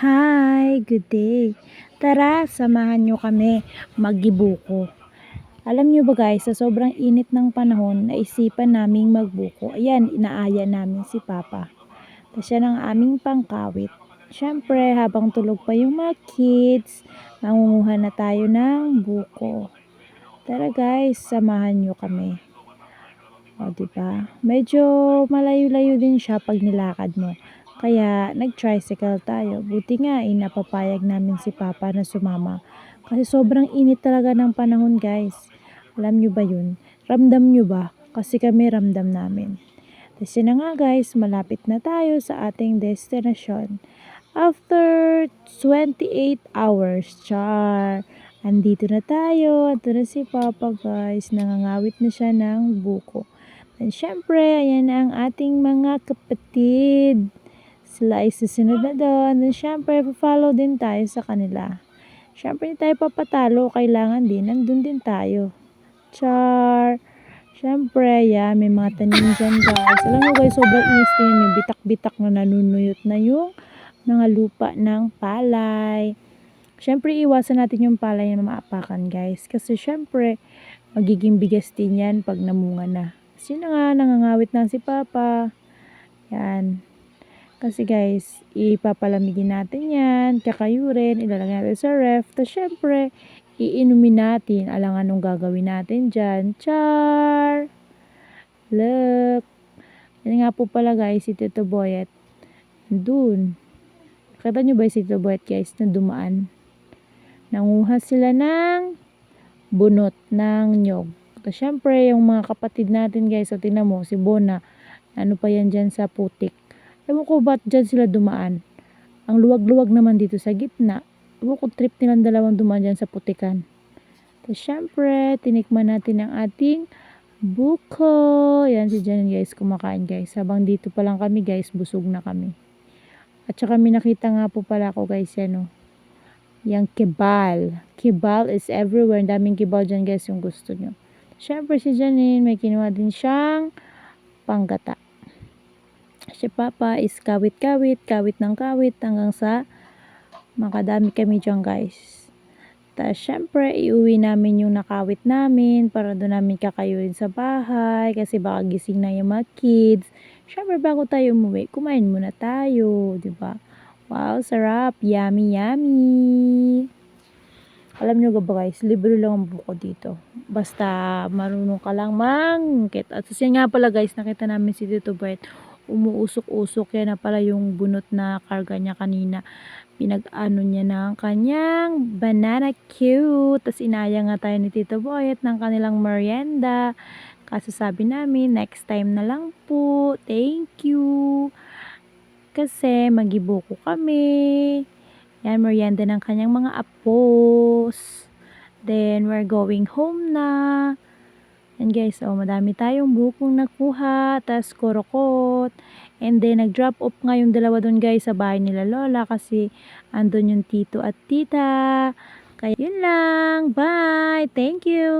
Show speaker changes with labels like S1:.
S1: Hi, good day. Tara, samahan nyo kami maggibuko. Alam nyo ba guys, sa sobrang init ng panahon, naisipan naming magbuko. Ayan, inaaya namin si Papa. Tapos yan ang aming pangkawit. Siyempre, habang tulog pa yung mga kids, mangunguha na tayo ng buko. Tara guys, samahan nyo kami. O, diba? Medyo malayo-layo din siya pag nilakad mo. Kaya nag-tricycle tayo. Buti nga eh, napapayag namin si Papa na sumama. Kasi sobrang init talaga ng panahon guys. Alam nyo ba yun? Ramdam nyo ba? Kasi kami ramdam namin. Yun na nga guys, malapit na tayo sa ating destination. After 28 hours, char. Andito na tayo. Ito na si Papa guys. Nangangawit na siya ng buko. And syempre, ayan ang ating mga kapatid. Sila ay na doon. And syempre, follow din tayo sa kanila. Syempre, hindi tayo papatalo. Kailangan din, nandun din tayo. Char. Syempre, yan, may mga tanim dyan guys. Alam mo guys, sobrang inis din yung bitak-bitak na nanunuyot na yung mga lupa ng palay. Syempre, iwasan natin yung palay na maapakan guys. Kasi syempre, magiging bigas din yan pag namunga na. Kasi na nga, nangangawit na si Papa. Yan. Kasi guys, ipapalamigin natin yan, kakayurin, ilalagay natin sa ref. Tapos syempre, iinumin natin. Alang anong gagawin natin dyan. Char! Look! Yan nga po pala guys, si Tito Boyet. Doon. Kita nyo ba si Tito Boyet guys na dumaan? Nanguha sila ng bunot ng nyog. Tapos syempre, yung mga kapatid natin guys, so tingnan mo, si Bona, ano pa yan dyan sa putik. Ewan ko ba't dyan sila dumaan. Ang luwag-luwag naman dito sa gitna. Ewan ko trip nilang dalawang dumaan dyan sa putikan. Tapos syempre, tinikman natin ang ating buko. Yan si Jan guys, kumakain guys. Habang dito pa lang kami guys, busog na kami. At saka may nakita nga po pala ako guys, yan o. Yung kibal. Kibal is everywhere. Ang daming kibal dyan guys yung gusto nyo. Siyempre si Janine, may kinuha din siyang panggata. Si Papa is kawit-kawit, kawit ng kawit hanggang sa makadami kami dyan guys. Tapos syempre, iuwi namin yung nakawit namin para doon namin kakayuin sa bahay kasi baka gising na yung mga kids. Syempre, bago tayo umuwi, kumain muna tayo, di ba? Wow, sarap. Yummy, yummy. Alam nyo ba guys, libre lang ang buko dito. Basta marunong ka lang mangkit. At kasi nga pala guys, nakita namin si Tito Bert. Umuusok-usok yan na pala yung bunot na karga niya kanina. Pinag-ano niya ng kanyang banana cute. Tapos inaya nga tayo ni Tito Boyet ng kanilang merienda. Kasi sabi namin, next time na lang po. Thank you. Kasi magibuko kami. Yan, merienda ng kanyang mga apos. Then, we're going home na. And guys, oh, madami tayong bukong nakuha. Tapos, korokot. And then, nag-drop off nga yung dalawa doon guys sa bahay nila Lola. Kasi, andun yung tito at tita. Kaya, yun lang. Bye! Thank you!